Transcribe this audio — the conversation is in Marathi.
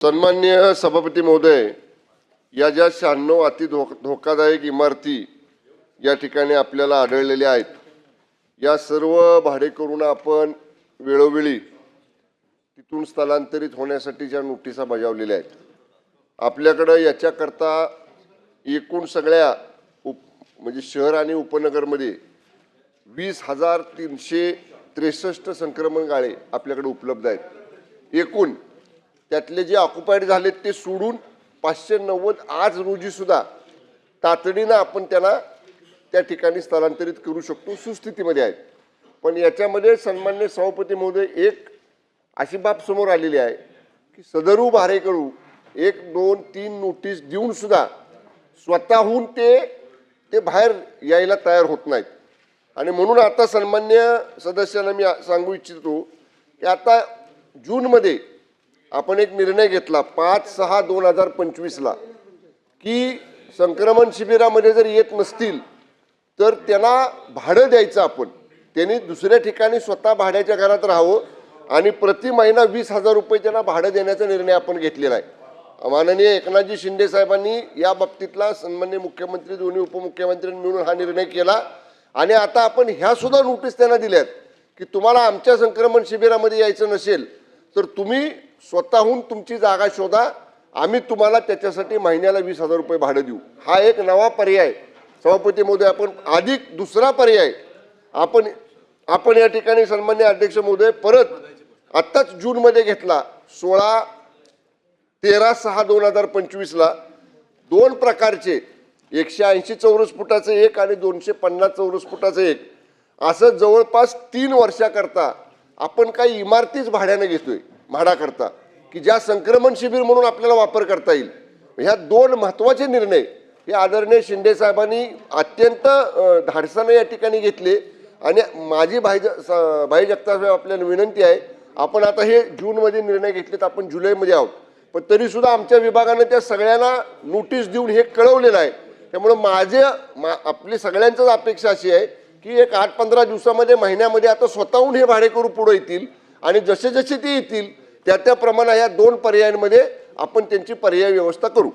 सन्मान्य सभापती महोदय या ज्या शहाण्णव अति धो धोकादायक इमारती या ठिकाणी आपल्याला आढळलेल्या आहेत या सर्व भाडेकरूंना आपण वेळोवेळी तिथून स्थलांतरित होण्यासाठीच्या नोटिसा बजावलेल्या आहेत आपल्याकडं याच्याकरता एकूण सगळ्या उप म्हणजे शहर आणि उपनगरमध्ये वीस हजार तीनशे त्रेसष्ट संक्रमण गाळे आपल्याकडे उपलब्ध आहेत. एकूण त्यातले जे ऑक्युपाईड झालेत ते सोडून पाचशे नव्वद आज रोजीसुद्धा तातडीनं आपण त्यांना त्या ठिकाणी स्थलांतरित करू शकतो सुस्थितीमध्ये आहेत. पण याच्यामध्ये सन्मान्य सभापती महोदय एक अशी बाब समोर आलेली आहे की सदरू भारेकरू एक दोन तीन नोटीस देऊन सुद्धा स्वतःहून ते ते बाहेर यायला तयार होत नाहीत. आणि म्हणून आता सन्मान्य सदस्यांना मी सांगू इच्छितो की आता जूनमध्ये आपण एक निर्णय घेतला पाच सहा दोन हजार पंचवीसला की संक्रमण शिबिरामध्ये जर येत नसतील तर त्यांना भाडं द्यायचं आपण. त्यांनी दुसऱ्या ठिकाणी स्वतः भाड्याच्या घरात राहावं आणि प्रति महिना वीस हजार रुपये त्यांना भाडं देण्याचा निर्णय आपण घेतलेला आहे. माननीय एकनाथजी शिंदे साहेबांनी या बाबतीतला सन्मान्य मुख्यमंत्री दोन्ही उपमुख्यमंत्र्यांनी मिळून हा निर्णय केला. आणि आता आपण ह्या सुद्धा नोटीस त्यांना दिल्यात की तुम्हाला आमच्या संक्रमण शिबिरामध्ये यायचं नसेल तर तुम्ही स्वतःहून तुमची जागा शोधा. आम्ही तुम्हाला त्याच्यासाठी महिन्याला वीस हजार रुपये भाडं देऊ. हा एक नवा पर्याय. सभापती महोदय आपण अधिक दुसरा पर्याय. आपण आपण या ठिकाणी सन्मान्य अध्यक्ष महोदय परत आत्ताच जूनमध्ये घेतला. सोळा तेरा सहा दोन हजार पंचवीसला. दोन प्रकारचे. एकशे ऐंशी चौरस फुटाचं एक आणि दोनशे पन्नास चौरस फुटाचं एक. असं जवळपास तीन वर्षाकरता आपण काही इमारतीच भाड्यानं घेतोय भाडाकरता की ज्या संक्रमण शिबिर म्हणून आपल्याला वापर करता येईल. ह्या दोन महत्त्वाचे निर्णय हे आदरणीय शिंदे साहेबांनी अत्यंत धाडसानं या ठिकाणी घेतले. आणि माझी भाई भाई जगताप आपल्याला विनंती आहे आपण आता हे जूनमध्ये निर्णय घेतलेत आपण जुलैमध्ये आहोत. पण तरीसुद्धा आमच्या विभागानं त्या सगळ्यांना नोटीस देऊन हे कळवलेलं आहे. त्यामुळं माझे मा आपली सगळ्यांचंच अपेक्षा अशी आहे की एक आठ पंधरा दिवसामध्ये महिन्यामध्ये आता स्वतःहून हे भाडेकरू पुढे येतील आणि जसे जसे ते येतील त्या त्या प्रमाणे या दोन पर्यायांमध्ये आपण त्यांची पर्याय व्यवस्था करू.